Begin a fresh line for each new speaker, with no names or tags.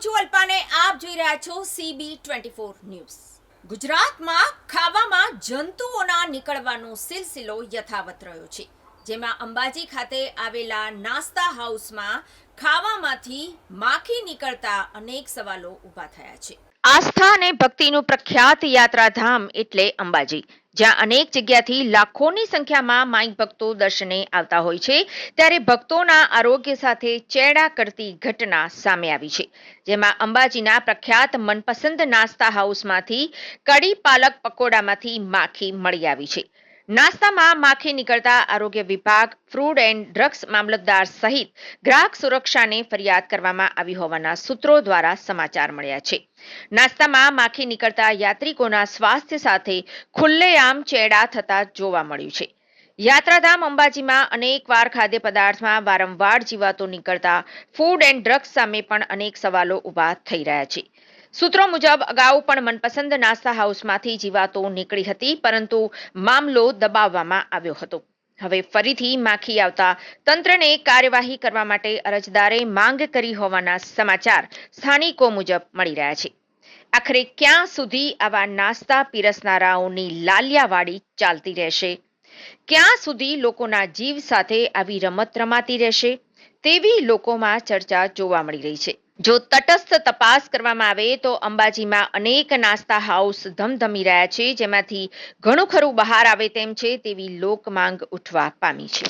છું અલ્પાને. આપ જોઈ રહ્યા છો સીબી ટ્વેન્ટી ફોર ન્યૂઝ ગુજરાતમાં ખાવામાં જંતુઓના નીકળવાનો સિલસિલો યથાવત રહ્યો છે. જેમાં અંબાજી ખાતે આવેલા નાસ્તા હાઉસમાં ખાવામાંથી માખી નીકળતા અનેક સવાલો ઊભા થયા છે. આસ્થા અને ભક્તિનું પ્રખ્યાત યાત્રાધામ એટલે અંબાજી, જ્યાં અનેક જગ્યાથી લાખોની સંખ્યામાં માઈ ભક્તો દર્શને આવતા હોય છે. ત્યારે ભક્તોના આરોગ્ય સાથે ચેડા કરતી ઘટના સામે આવી છે, જેમાં અંબાજીના પ્રખ્યાત મનપસંદ નાસ્તા હાઉસમાંથી કડી પાલક પકોડામાંથી માખી મળી આવી છે. નાસ્તામાં માખી નીકળતા આરોગ્ય વિભાગ, ફૂડ એન્ડ ડ્રગ્સ મામલતદાર સહિત ગ્રાહક સુરક્ષાને ફરિયાદ કરવામાં આવી હોવાના સૂત્રો દ્વારા સમાચાર મળ્યા છે. નાસ્તામાં માખી નીકળતા યાત્રિકોના સ્વાસ્થ્ય સાથે ખુલ્લેઆમ ચેડા થતા જોવા મળ્યું છે. યાત્રાધામ અંબાજીમાં અનેકવાર ખાદ્ય પદાર્થમાં વારંવાર જીવાતો નીકળતા ફૂડ એન્ડ ડ્રગ્સ સામે પણ અનેક સવાલો ઊભા થઈ રહ્યા છે. સૂત્રો મુજબ અગાઉ પણ મનપસંદ નાસ્તા હાઉસમાંથી જીવાતો નીકળી હતી, પરંતુ મામલો દબાવવામાં આવ્યો હતો. હવે ફરીથી માખી આવતા તંત્રને કાર્યવાહી કરવા માટે અરજદારે માંગ કરી હોવાના સમાચાર સ્થાનિકો મુજબ મળી રહ્યા છે. આખરે ક્યાં સુધી આવા નાસ્તા પીરસનારાઓની લાલિયાવાડી ચાલતી રહેશે? ક્યાં સુધી લોકોના જીવ સાથે આવી રમત રમાતી રહેશે? તેવી લોકોમાં ચર્ચા જોવા મળી રહી છે. જો તટસ્થ તપાસ કરવામાં આવે તો અંબાજીમાં અનેક નાસ્તા હાઉસ ધમધમી રહ્યા છે, જેમાંથી ઘણું ખરું બહાર આવે તેમ છે તેવી લોક માંગ ઉઠવા પામી છે.